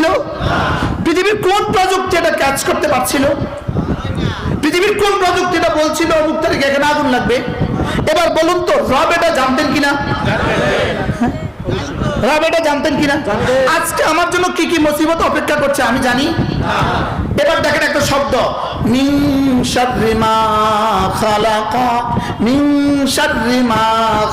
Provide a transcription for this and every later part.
পারছিল? পৃথিবীর কোন প্রযুক্তি এটা ক্যাচ করতে পারছিল? পৃথিবীর কোন প্রযুক্তি এটা বলছিল অমুক তারিখে এখানে আগুন লাগবে? এবার বলুন তো রব এটা জানতেন কিনা? হ্যাঁ? রব এটা জানতেন কিনা? আজকে আমার জন্য কি কি মুসিবত অপেক্ষা করছে আমি জানি। এবার দেখেন একটা শব্দ। মা খালাকা মিন শাররি মা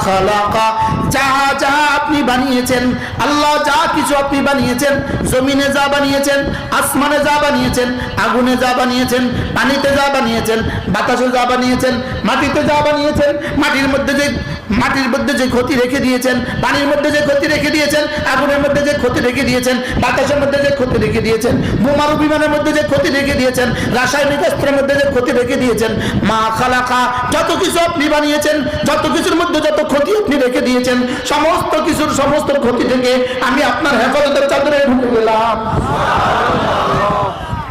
খালাকা। যা যা আপনি বানিয়েছেন, আল্লাহ যা কিছু আপনি বানিয়েছেন, জমিনে যা বানিয়েছেন, আসমানে যা বানিয়েছেন, আগুনে যা বানিয়েছেন, পানিতে যা বানিয়েছেন, বাতাসে যা বানিয়েছেন, মাটিতে যা বানিয়েছেন, মাটির মধ্যে যে, মাটির মধ্যে যে ক্ষতি রেখে দিয়েছেন, পানির মধ্যে যে ক্ষতি রেখে দিয়েছেন, আগুনের মধ্যে যে ক্ষতি রেখে দিয়েছেন, বাতাসের মধ্যে যে ক্ষতি রেখে দিয়েছেন, বোমারু বিমানের মধ্যে যে ক্ষতি রেখে দিয়েছেন, রাসায়নিক অস্ত্রের মধ্যে যে ক্ষতি রেখে দিয়েছেন, মা খালাকা, যত কিছু আপনি বানিয়েছেন, যত কিছুর মধ্যে যত ক্ষতি আপনি রেখে দিয়েছেন সমস্ত কিছুর সমস্ত ক্ষতি থেকে আমি আপনার হেফাজতের চাদরে ঢুকে গেলাম।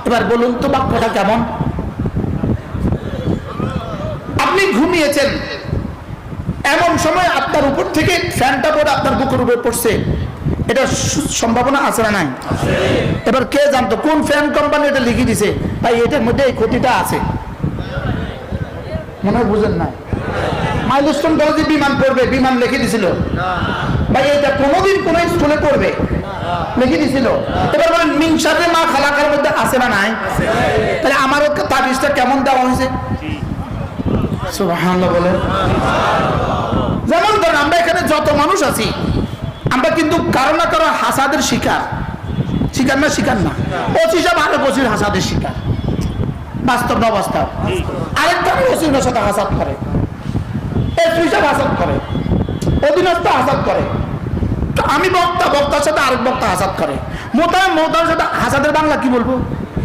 এবার বলুন তো বাক্যটা কেমন? আপনি ঘুমিয়েছেন। এমন সময় আপনার উপর থেকে ফ্যানটা পরে আপনার বুকের উপরে পড়ছে। এটা সম্ভাবনা আছে না নাই? এবার কে জানতো, কোন ফ্যান কোম্পানি এটা লিখে দিছে? ভাই, এটার মধ্যে এই ক্ষতিটা আছে। মনে হয় বুঝেন না মাইলস্টোন কলেজে বিমান পড়বে, বিমান লিখে দিছিল। ভাই, এটা কোনোদিন কোন স্কুলে পড়বে, লিখে দিছিল। এবার বলেন মিংসারে মা খালাকার মধ্যে আছে না নাই? তাহলে আমারও তাবিজটা কেমন দেওয়া হয়েছে? বলেন। যেমন ধরেন, আমরা এখানে যত মানুষ আছি, আমরা কিন্তু কারও না কারও হাসাদের শিকার। শিকার না শিকার না। পঁচিশ আরও পঁচিশ হাসাদের শিকার। বাস্তব না বাস্তব আরেকটা পঁচিশের সাথে হাসাদ করে। আমি বক্তা, বক্তার সাথে আরেক বক্তা করে। সাথে হাসাদের বাংলা কি বলব?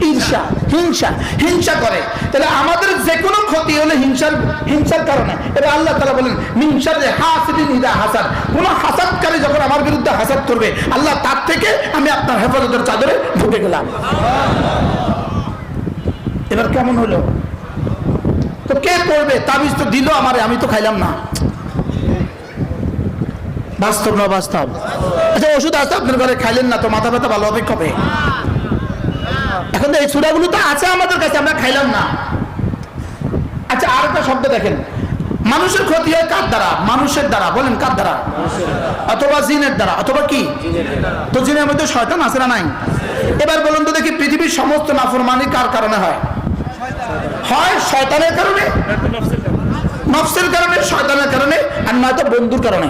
হিংসা হিংসা করে। তাহলে আমাদের যে কোনো ক্ষতি হলে হিংসার হিংসার কারণে। এবার আল্লাহ তালা বলেন হিংসার হাসিদিন ইদা হাসাদ। কোন হাসাদকারী যখন আমার বিরুদ্ধে হাসাদ করবে, আল্লাহ তার থেকে আমি আপনার হেফাজতের চাদরে ঢুকে গেলাম। এবার কেমন হলো? তো কে করবে? তাবিজ তো দিল আমারে, আমি তো খাইলাম না। বাস্তব না বাস্তব? আচ্ছা ওষুধ আছে আপনার ঘরে? খাইলেন না তো, মাথা ব্যথা ভালো হবে কবে? এখন তো এই সুরাগুলো তো আছে আমাদের কাছে, আমরা খাইলাম না। আচ্ছা আর একটা শব্দ দেখেন। মানুষের ক্ষতি হয় কার দ্বারা? মানুষের দ্বারা, বলেন কার দ্বারা? অথবা জিনের দ্বারা, অথবা কি? তো জিনের মধ্যে শয়তান আছে না নাই? এবার বলুন তো দেখি, পৃথিবীর সমস্ত নাফরমানি কার কারণে হয়? হয় শয়তানের কারণে? নফসের কারণে, শয়তানের কারণে, আর বন্ধুর কারণে।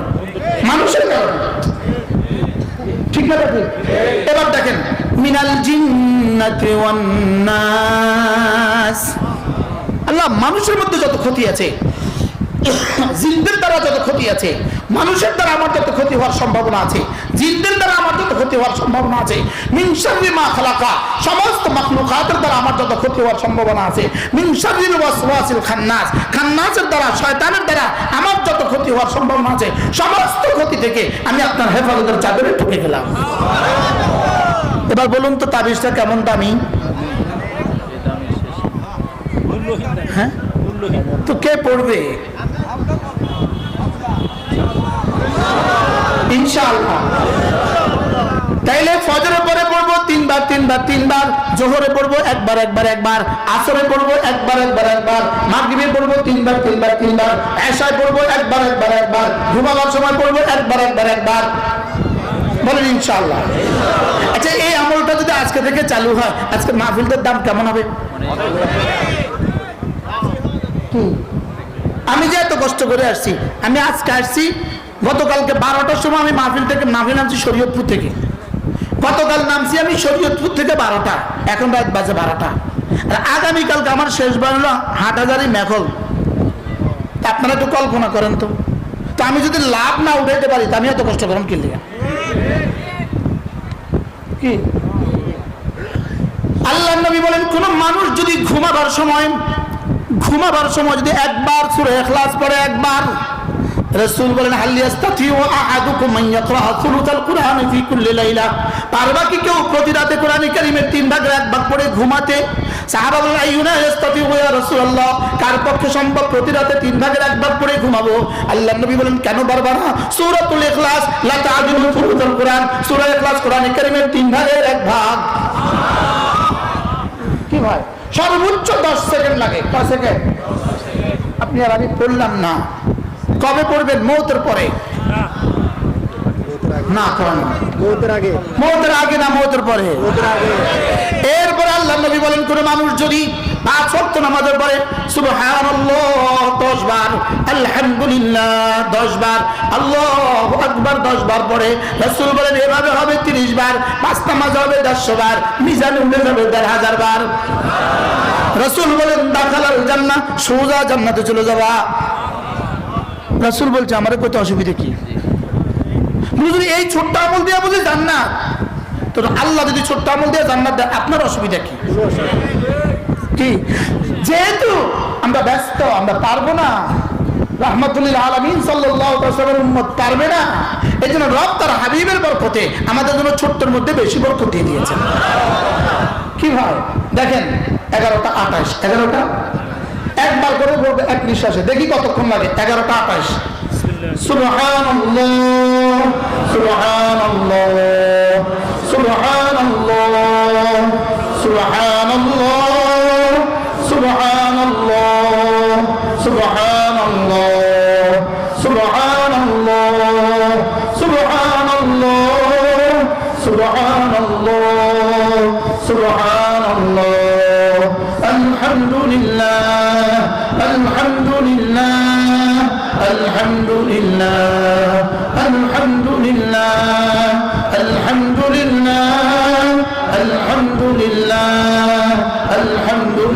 মানুষের কারণে। ঠিক না ঠিক এবার দেখেন, মিনাল আল্লাহ মানুষের মধ্যে যত ক্ষতি আছে, জিনদের দ্বারা যত ক্ষতি আছে মানুষের দ্বারা আমার যত ক্ষতি হওয়ার সম্ভাবনা আছে জিনদের দ্বারা আমার যত ক্ষতি হওয়ার সম্ভাবনা আছে মিনসারি মা খালাকা সমস্ত মাখলুকাতের দ্বারা আমার যত ক্ষতি হওয়ার সম্ভাবনা আছে মিনসারিল ওয়াসওয়াসিল খান্নাস খান্নাসের দ্বারা শয়তানের দ্বারা আমার যত ক্ষতি হওয়ার সম্ভাবনা আছে সমস্ত ক্ষতি থেকে আমি আপনার হেফাজতের চাদরে ঢুকে গেলাম। এবার বলুন তো তাবিজটা কেমন দামি? হ্যাঁ? তো কে পড়বে? তাইলে ফজরে পরে পড়ব, তিনবার তিনবার তিনবার, জোহরে পড়ব, একবার একবার একবার, আসরে পড়ব, একবার একবার একবার, মাগরিবে পড়ব, তিনবার তিনবার তিনবার পড়ব, একবার একবার একবার, ঘুমাবার সময় পড়ব, একবার একবার একবার। বলেন আচ্ছা এই আমলটা যদি আজকে থেকে চালু হয়, আজকে মাহফিলটার দাম কেমন হবে? আমি যে এত কষ্ট করে আসছি, আমি আজকে আসছি গতকালকে বারোটার সময় আমি মাহফিল থেকে, মাহফিল নামছি শরীয়তপুর থেকে। গতকাল নামছি আমি শরীয়তপুর থেকে বারোটা। এখন রাত বাজে বারোটা। আর আগামীকালকে আমার শেষ বার হলো হাটহাজারি মেঘল। আপনারা একটু কল্পনা করেন তো। তো আমি যদি লাভ না উঠাইতে পারি, তা আমি এত কষ্ট করলাম কি লিগা? কি? আল্লাহ নবী বলেন, কোন মানুষ যদি ঘুমাবার সময় ঘুমাবার সময় যদি একবার সূরা এখলাস পড়ে একবার রাসূল বলেন পারবা কি কেউ প্রতি রাতে কোরআন কারীমের তিন ভাগের এক ভাগ পড়ে ঘুমাতে? সাহাবা কার প্রতি রাতে তিন ভাগের ঘুমাবো? বলেন, কেন না? তিন ভাগের এক ভাগ। কি ভাই? সর্বোচ্চ 10 সেকেন্ড লাগে। সেকেন্ড? আপনি আর আমি পড়লাম না। কবে পড়বেন? মৌতের পরে। না মৌতের আগে। মৌতের আগে না মৌতের পরে? এরপর আল্লাহ নবী বলেন কোন মানুষ যদি পাঁচ ওয়াক্ত নামাজের পরে সুবহানাল্লাহ 10 বার আলহামদুলিল্লাহ 10 বার আল্লাহু আকবার 10 বার পরে রাসূল বলেন এভাবে হবে 30 বার পাঁচ নামাজ হবে 100 বার মিজানে উঠে যাবে 1000 বার। রাসূল বলেন দাখালাল জান্নাহ সোজা জান্নাতে চলে যাবা। রাসূল বলছে, আমারে কত অসুবিধা কি? বুঝলি এই ছোট্ট আমল দিয়ে বুঝি জান্নাত। তো আল্লাহ যদি ছোট্ট আমল দিয়ে জান্নাত দেয়, আপনার অসুবিধা কি? কি? যেহেতু আমরা ব্যস্ত, আমরা পারব না। পারবে না। এই জন্য হাবিবের আমাদের জন্য ছোট্টর মধ্যে বেশি দিয়ে কি হয় দেখেন, এগারোটা আঠাশ, এগারোটা করে বলবে এক নিঃশ্বাসে দেখি কতক্ষণ লাগে 11টা 28 সুবহানাল্লাহ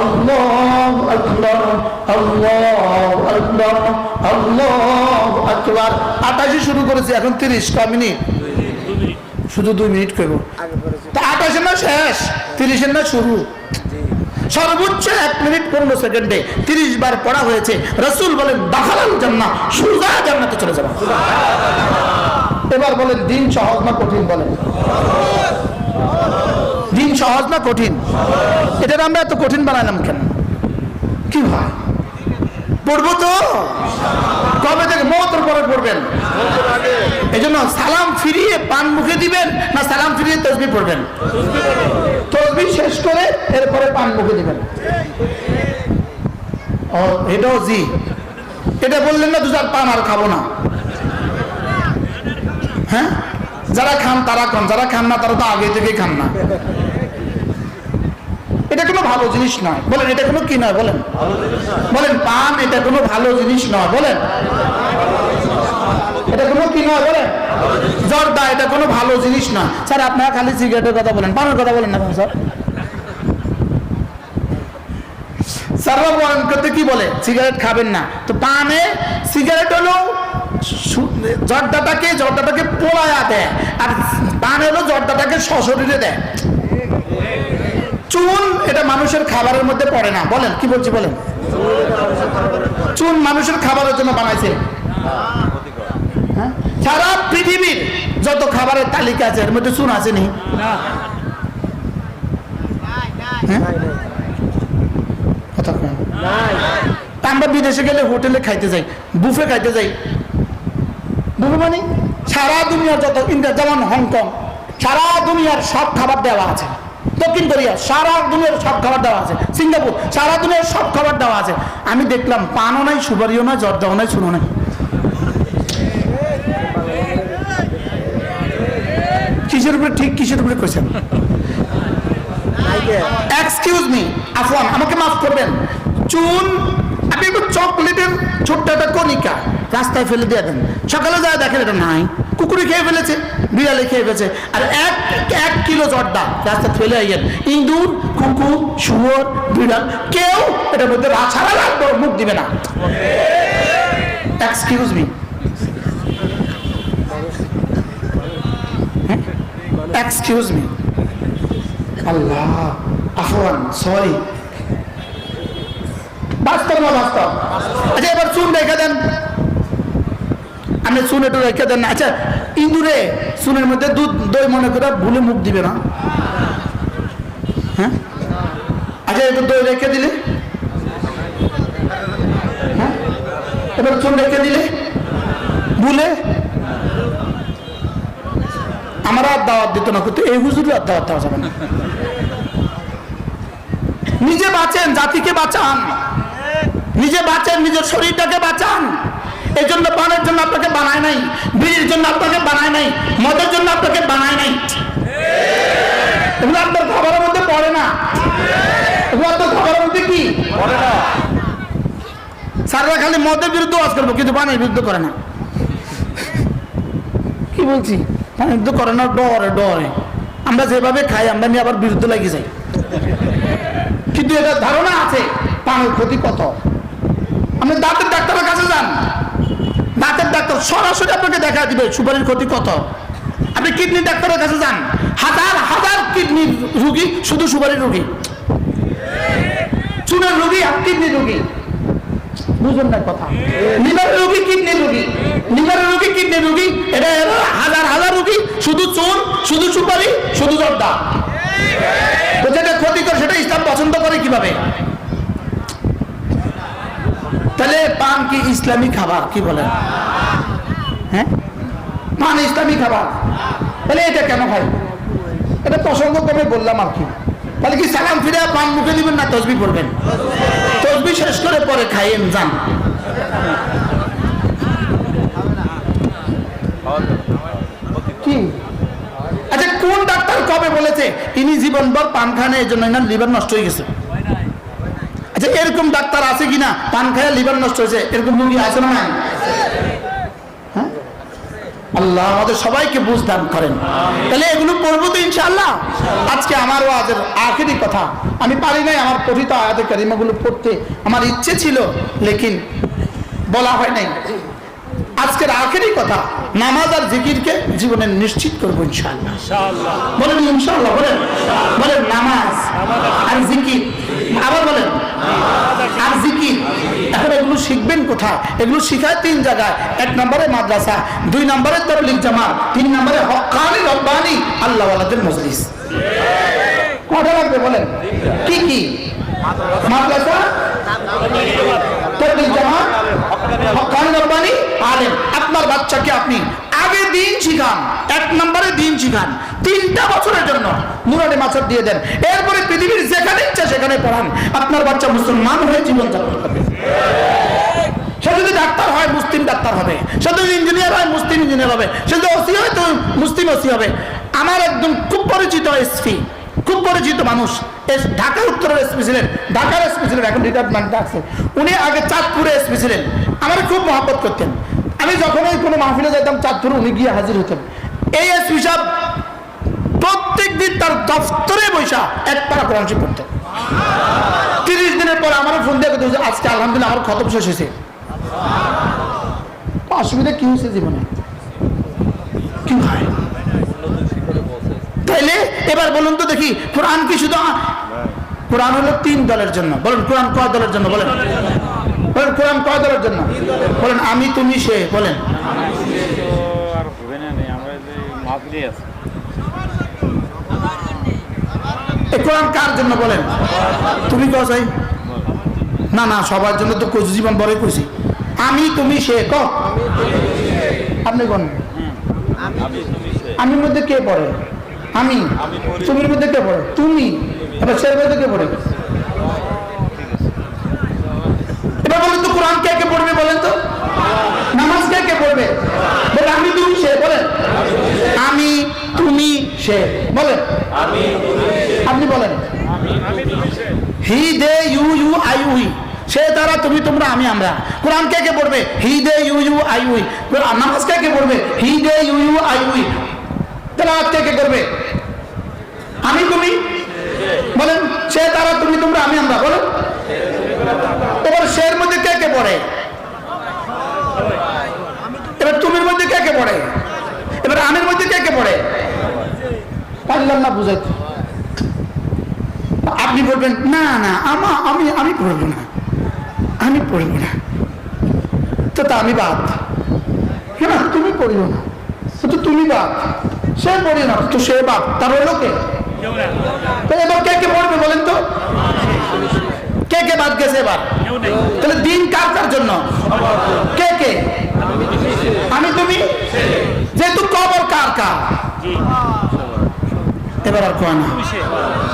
আল্লাহ আকবর আল্লাহ আকবর আল্লাহ আকবর। আটাশে শুরু করেছি, এখন তিরিশ ক মিনিট? শুধু দুই মিনিট করব তা আটাশের না শেষ, তিরিশের না শুরু। সর্বোচ্চ এক মিনিট পনেরো সেকেন্ডে তিরিশ বার পড়া হয়েছে। রসুল বলেন, দাখালাল জান্না সুজা জান্নাতে চলে যাবেন এবার বলেন, দিন সহজ না কঠিন? বলেন। সহজ না কঠিন? এটা আমরা এত কঠিন বানালাম কেন? কি ভাই? পড়ব তো? কবে থেকে? মতের পরে পড়বেন। এই জন্য সালাম ফিরিয়ে পান মুখে দিবেন না সালাম ফিরিয়ে তসবি পড়বেন? তসবি শেষ করে এরপরে পান মুখে দিবেন। এটাও জি। এটা বললেন না, দুজার পান আর খাব না। হ্যাঁ? যারা খান তারা খান, যারা খান না তারা তো আগে থেকেই খান না। এটা কোনো ভালো জিনিস নয়। বলেন, এটা কোনো কি নয়? বলেন। বলেন, পান এটা কোনো ভালো জিনিস নয়। বলেন। এটা কোনো কি নয়? বলেন। জর্দা এটা কোনো ভালো জিনিস না স্যার, আপনারা খালি সিগারেটের কথা বলেন। পানের কথা বলেন না স্যার? স্যাররা বলেন করতে কি বলে? সিগারেট খাবেন না। তো পানে সিগারেট হলো জর্দাটাকে জর্দাটাকে পোড়ায়া দেয়। আর পান হলো জর্দাটাকে সশরীরে দেয়। চুন এটা মানুষের খাবারের মধ্যে পড়ে না। বলেন কি বলছি বলেন? চুন মানুষের খাবারের জন্য বানাইছে। হ্যাঁ? সারা পৃথিবীর যত খাবারের তালিকা আছে এর মধ্যে চুন আছে নি। হ্যাঁ? আমরা বিদেশে গেলে হোটেলে খাইতে যাই বুফে খাইতে যাই। বুফে মানে সারা দুনিয়ার যত ইন্ডিয়া যেমন হংকং সারা দুনিয়ার সব খাবার দেওয়া আছে। দক্ষিণ কোরিয়া, সারা দুনিয়ার সব খাবার দেওয়া আছে। সিঙ্গাপুর, সারা দুনিয়ার সব খাবার দেওয়া আছে। আমি দেখলাম, পানও নাই, সুপারিও নাই, জর্দাও নাই শুনো নাই। কিসের উপরে ঠিক, কিসের উপরে কোয়েছেন এক্সকিউজ মি আফওয়ান, আমাকে মাফ করবেন। চুন, আপনি একটু চকলেটের ছোট্ট একটা কণিকা, রাস্তায় ফেলে দিয়ে দেন। সকালে যায় দেখেন, এটা নাই। কুকুরে খেয়ে ফেলেছে, বিড়ালে খেয়ে ফেলেছে। আর এক এক কিলো জর্দা, রাস্তা ফেলে আইয়েন। ইঁদুর কুকুর, শুয়োর, বিড়াল, কেউ এটার মধ্যে ছাড়া রাখবে মুখ দিবে না। এক্সকিউজ মি এক্সকিউজ মি আল্লাহ, আফওয়ান, সরি। বাস্তব না বাস্তব? আচ্ছা এবার চুন রেখে দেন। আপনি চুন একটু রেখে দেন আচ্ছা ইঁদুরে চুনের মধ্যে দুধ দই মনে করে ভুলে মুখ দিবে না। হ্যাঁ? আচ্ছা দই রেখে দিলে। হ্যাঁ? এবার চুন রেখে দিলে। ভুলে। আমার আর দাওয়াত দিত না, কিন্তু এই হুজুর আর দাওয়াত দেওয়া যাবে না। নিজে বাঁচেন, জাতিকে বাঁচান। নিজে বাঁচেন, নিজের শরীরটাকে বাঁচান। এই জন্য পানের জন্য আপনাকে বানায় নাই, বিড়ির জন্য আপনাকে নাই মদের জন্য আপনাকে বানায় নাই। এগুলো আপনার খাবারের মধ্যে পড়ে না। এগুলো আপনার খাবারের মধ্যে কি? পড়ে খালি মদের বিরুদ্ধে ওয়াজ করব কিন্তু পানের বিরুদ্ধে করে না। কি বলছি? পানের বিরুদ্ধে করে না ডরে ডরে। আমরা যেভাবে খাই আমরা নিয়ে আবার বিরুদ্ধে লাগিয়ে যাই। কিন্তু এটা ধারণা আছে পানের ক্ষতি কত? আপনি দাঁতের ডাক্তারের কাছে যান। দাঁতের ডাক্তার সরাসরি আপনাকে দেখা দিবে, সুপারির ক্ষতি কত? আপনি কিডনি ডাক্তারের কাছে যান। হাজার হাজার কিডনি রুগী শুধু সুপারির রুগী। চুনের রুগী আর কিডনি রুগী। সেটা ইসলাম পছন্দ করে কীভাবে? তাহলে পান কি ইসলামী খাবার? কি বলেন? হ্যাঁ? পান ইসলামী খাবার। তাহলে এটা কেন খাই এটা প্রসঙ্গ কমে বললাম আর কি। তাহলে কি সালাম ফিরে পান মুখে দিবেন না তসবি পড়বেন? তসবি শেষ করে পরে খাইয়েন, যান। আচ্ছা কোন ডাক্তার কবে বলেছে, ইনি জীবনভর পান খান এই জন্য লিভার নষ্ট হয়ে গেছে আচ্ছা এরকম ডাক্তার আছে কিনা, পান খায় লিভার নষ্ট হয়েছে, এরকম রুগী আছে না নাই? হ্যাঁ? আল্লাহ আমাদের সবাইকে বুঝ দান করেন। তাহলে এগুলো পড়ব তো ইনশাআল্লাহ। আজকে আমার ওয়াজের আখেরি কথা। আমি পারি নাই আমার পঠিত আয়াতে কারিমাগুলো পড়তে। আমার ইচ্ছে ছিল, লেকিন বলা হয় নাই। আজকের আখেরি কথা, নামাজ আর জিকিরকে জীবনে নিশ্চিত করব ইনশাআল্লাহ। বলেন ইনশাআল্লাহ, বলেন। বলেন নামাজ আর জিকির। আবার বলেন। আর জিকির। এখন এগুলো শিখবেন কোথায়? এগুলো শিখায় তিন জায়গায়। এক নম্বরে মাদ্রাসা, দুই নম্বরে তরলিক জামা তিন নম্বরে হকানি রব্বানি, আল্লাহ আল্লাহদের মজলিস। কটা লাগবে বলেন? কি কি? মাদ্রাসা তরলিক জামা হকানি রব্বানি, আলেম। আপনার বাচ্চাকে আপনি আগে দিন শিখান। এক নম্বরে দিন শিখান। তিনটা বছরের জন্য দিয়ে দেন। এরপরে পৃথিবীর যেখানে ইচ্ছা সেখানে পড়ান। আপনার বাচ্চা মুসলমান হয়ে করবে। সে যদি ডাক্তার হয়, মুসলিম ডাক্তার হবে। সে যদি ইঞ্জিনিয়ার হয়, মুসলিম ইঞ্জিনিয়ার হবে। সে যদি ওসি হয়, তো মুসলিম ওসি হবে। আমার একদম খুব পরিচিত এসপি, খুব পরিচিত মানুষ ঢাকা উত্তরের এসপি ছিলেন, ঢাকার এসপি ছিলেন, এখন রিটায়ারমেন্ট আছে। উনি আগে চাঁদপুরে এসপি ছিলেন। আমার খুব মহব্বত করতেন। আমি যখনই কোনো মাহফিলে যেতাম চাঁদপুরে উনি গিয়ে হাজির হতেন এই এসপি সাহেব প্রত্যেক দিন তার দফতরে বৈশা এক পারা কোরআন শরীফ পড়তেন। তিরিশ দিনের পর আমার ফোন দিয়ে কথা আজকে আলহামদুলিল্লাহ আমার খতম শেষ হয়েছে। অসুবিধা কি হয়েছে জীবনে? কি হয়? তাইলে এবার বলুন তো দেখি, কোরআন কি শুধু কোরআন হলো তিন দলের জন্য? বলেন, কোরআন কয় দলের জন্য? বলেন। বলেন কোরআন কয় দলের জন্য? বলেন আমি তুমি সে বলেন। কোরআন কার জন্য বলেন? তুমি কও চাই না না সবার জন্য তো কইছি জীবন বড়ই কইছি। আমি তুমি সে ক আপনি কোন? আমির মধ্যে কে পড়ে? আমি। তুমির মধ্যে কে পড়ে? তুমি। এবার সের মধ্যে কে পড়ে এবার বলেন তো কোরআন কে কে পড়বে বলেন তো নামাজ কে কে পড়বে বলে আমি তুমি সে বলেন আমি তুমি সে বলেন। আপনি বলেন। He they you you I we সে তারা তুমি তোমরা আমি আমরা। কোরআন কে কে পড়বে? He they you you I we কোরআন নামাজ কে কে পড়বে? He they you you I we তেলাওয়াত কে কে করবে? আমি তুমি? বলেন সে তারা তুমি তোমরা আমি আমরা। বলেন। এবার সের মধ্যে কে কে পড়ে? এবার তুমির মধ্যে কে কে পড়ে? এবার আমের মধ্যে কে কে পড়ে? পারবেন না বুঝাইতে। আপনি বলবেন না না, আমা, আমি আমি পড়ব না। আমি পড়ব না। তো তা আমি বাদ। না, তুমি পড়িও না। তো তুমি বাদ। সে পড়িও না, তো সে বাদ। তার হলো কে? এবার কে কে পড়বে বলেন তো? কে কে বাদ গেছে এবার? তাহলে দিন কার কার জন্য? কে কে? আমি তুমি? যেহেতু কবর কার কার? এবার আর কয় না।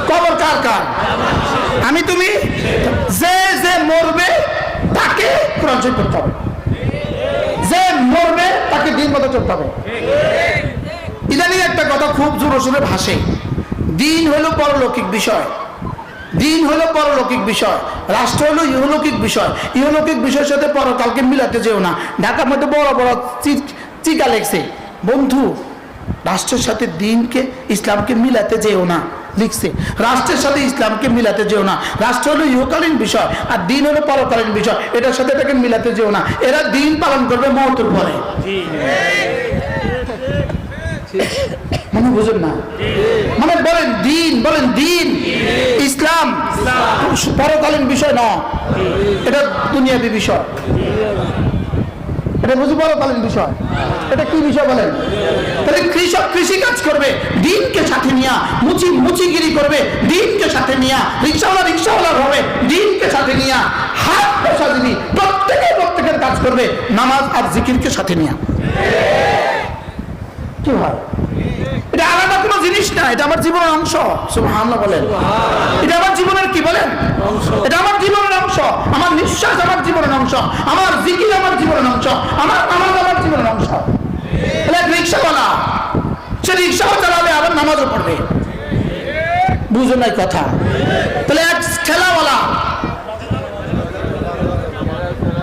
কবর কার কার? আমি তুমি? যে যে মরবে তাকে কোরআন করতে হবে। যে মরবে তাকে দিন মতো চলতে হবে। ইদানিং একটা কথা খুব জোরে সোরে ভাসে। দিন হলো পরলৌকিক বিষয়। দিন হলো পরলৌকিক বিষয়। রাষ্ট্র হলো ইহলৌকিক বিষয়। ইহলৌকিক বিষয়ের সাথে পরকালকে মিলাতে যেও না। ঢাকার মধ্যে বড় বড় চিকা লেখছে। বন্ধু রাষ্ট্রের সাথে দিনকে ইসলামকে মিলাতে যেও না। লিখছে, রাষ্ট্রের সাথে ইসলামকে মিলাতে যেও না। রাষ্ট্র হলো ইহকালীন বিষয় আর দিন হলো পরকালীন বিষয়। এটার সাথে এটাকে মিলাতে যেও না। এরা দিন পালন করবে মহতের পরে। মানে বুঝুন না? মানে বলেন দিন বলেন দিন। ইসলাম পরকালীন বিষয় না এটা দুনিয়াবি বিষয়। এটা বুঝি পরকালীন বিষয়। এটা কি বিষয় বলেন? তাহলে কৃষক কৃষি কাজ করবে দিনকে সাথে নিয়া, মুচি মুচিগিরি করবে দিনকে সাথে নিয়া, রিক্সাওয়ালা রিক্সাওয়ালা হবে দিনকে সাথে নিয়া, হাত পেশা দিবি প্রত্যেকে প্রত্যেকের কাজ করবে, নামাজ আর জিকিরকে সাথে নিয়া। কি হয়? এটা আলাদা কোনো জিনিস না, এটা আমার জীবনের অংশ, সুবহানাল্লাহ বলেন। এটা আমার জীবনের কি বলেন? এটা আমার জীবনের অংশ, আমার নিঃশ্বাস আমার জীবনের অংশ, আমার জিকির আমার জীবনের অংশ, আমার আমার জীবনের অংশ। এক রিক্সাওয়ালা, সে রিক্সাও চালাবে, আবার নামাজও পড়বে। বুঝো নাই কথা। তাহলে এক ঠেলাওয়ালা,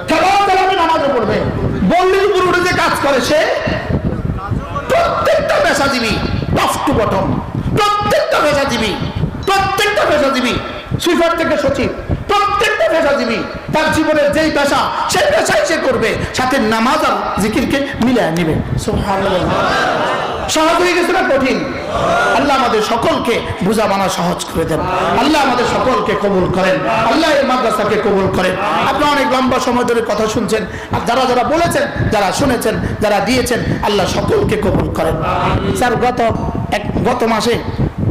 ঠেলাও চালাবে, নামাজও পড়বে। বল্লির উপর উঠে যে কাজ করে সে, প্রত্যেকটা পেশাজীবী টপ টু বটম, প্রত্যেকটা পেশাজীবী প্রত্যেকটা পেশাজীবী সুইপার থেকে সচিব, প্রত্যেকটা পেশাজীবী তার জীবনের যেই পেশা, সেই পেশাই সে করবে। সাথে নামাজ আর জিকিরকে মিলিয়ে নিবে। সহজ হয়ে গেছে না কঠিন? আল্লাহ আমাদের সকলকে বুঝা মানা সহজ করে দেন। আল্লাহ আমাদের সকলকে কবুল করেন। আল্লাহ এই মাদ্রাসাকে কবুল করেন। আপনারা অনেক লম্বা সময় ধরে কথা শুনছেন। আর যারা যারা বলেছেন, যারা শুনেছেন, যারা দিয়েছেন, আল্লাহ সকলকে কবুল করেন। স্যার, গত এক, গত মাসে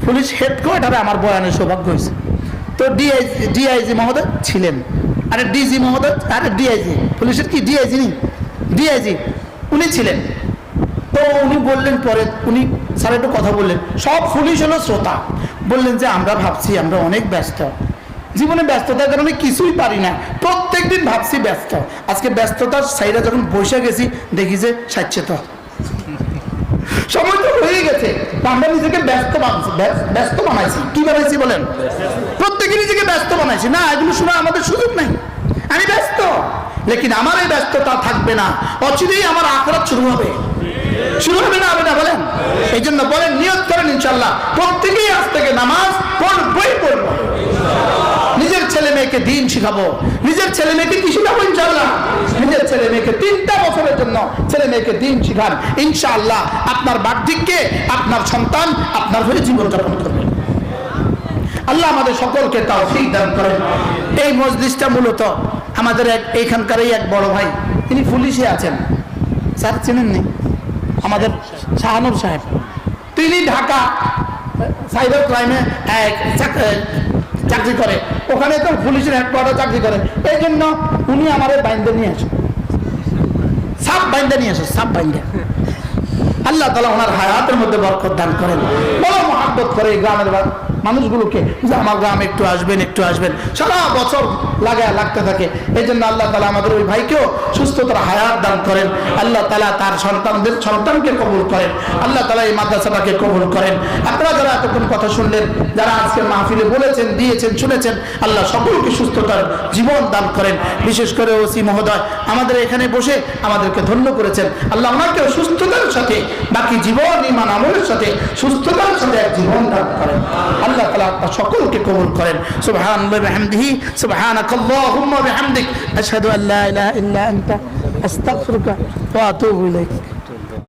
পুলিশ হেডকোয়ার্টারে আমার বয়ানের সৌভাগ্য হয়েছে। তো ডিআইজি ডিআইজি মহোদয় ছিলেন। আরে ডিজি মহোদয় আরে ডিআইজি পুলিশের কি ডিআইজি নি ডিআইজি উনি ছিলেন। তো উনি বললেন পরে, উনি স্যার একটু কথা বললেন। সব পুলিশ হলো শ্রোতা। বললেন যে, আমরা ভাবছি আমরা অনেক ব্যস্ত। জীবনে ব্যস্ততার কারণে কিছুই পারি না। প্রত্যেক দিন ভাবছি ব্যস্ত। আজকে ব্যস্ততার সাইডে যখন বসে গেছি, দেখি যে স্বাচ্ছতা সময় তো হয়ে গেছে। আমরা নিজেকে ব্যস্ত বানাচ্ছি ব্যস্ত বানাইছি। কি বানাইছি বলেন? প্রত্যেকে নিজেকে ব্যস্ত বানাইছি। না, এগুলো শোনা আমাদের সুযোগ নাই। আমি ব্যস্ত। লেকিন আমার এই ব্যস্ততা থাকবে না। অচিরেই আমার আখরাত শুরু হবে। শুরু হবে না হবে না বলেন? এই জন্য বলেন, নিয়ত করেন ইনশাল্লাহ। প্রত্যেকেই আজ থেকে নামাজ পড়বই পড়ব। ছেলে মেয়েকে দিন শিখাবো। নিজের ছেলে মেয়েকে কি শিখাবো ইনশাল্লাহ নিজের ছেলে মেয়েকে তিনটা বছরের জন্য ছেলে মেয়েকে দিন শিখান। ইনশাআল্লাহ আপনার বার্ধক্যে আপনার সন্তান আপনার হয়ে জীবনযাপন করবে। আল্লাহ আমাদের সকলকে তাও দান করেন। এই মসজিদটা মূলত আমাদের এক এইখানকারই এক বড় ভাই। তিনি পুলিশে আছেন। স্যার চেনেন নি আমাদের শাহানুর সাহেব। তিনি ঢাকা সাইবার ক্রাইমে চাকরি করে। ওখানে তো পুলিশের হেডকোয়ার্টার চাকরি করে। এই জন্য উনি আমার বাইন্দে নিয়ে আসেন। সাপ বাইন্দে নিয়ে আসেন সাপ বাইন্দে। আল্লাহ তালা ওনার হায়াতের মধ্যে বরকত দান করেন। বড় মহাব্বত করে এই গ্রামের মানুষগুলোকে যে আমার গ্রামে একটু আসবেন একটু আসবেন। সারা বছর লাগায় লাগতে থাকে। এই জন্য আল্লাহ তালা আমাদের ওই ভাইকেও সুস্থতার হায়াত দান করেন। আল্লাহ তালা তার সন্তানদের, সন্তানকে কবুল করেন। আল্লাহ তালা এই মাদ্রাসাটাকে কবুল করেন। আপনারা যারা এতক্ষণ কথা শুনলেন, যারা আজকে মাহফিলে বলেছেন, দিয়েছেন, শুনেছেন, আল্লাহ সকলকে সুস্থতার জীবন দান করেন। বিশেষ করে ওসি মহোদয়, আমাদের এখানে বসে আমাদেরকে ধন্য করেছেন। আল্লাহ ওনাকেও সুস্থতার সাথে, বাকি জীবন ইমান আমলের সাথে সুস্থতার সাথে জীবন দান করেন। আল্লাহ তালা আপনার সকলকে কবুল করেন। সুবহান বিহামদিহি সুবহানাক আল্লাহুম্মা বিহামদিক। আশহাদু আল্লা ইলাহা ইল্লা আনতা, আস্তাগফিরুকা ওয়া আতুবু ইলাইক।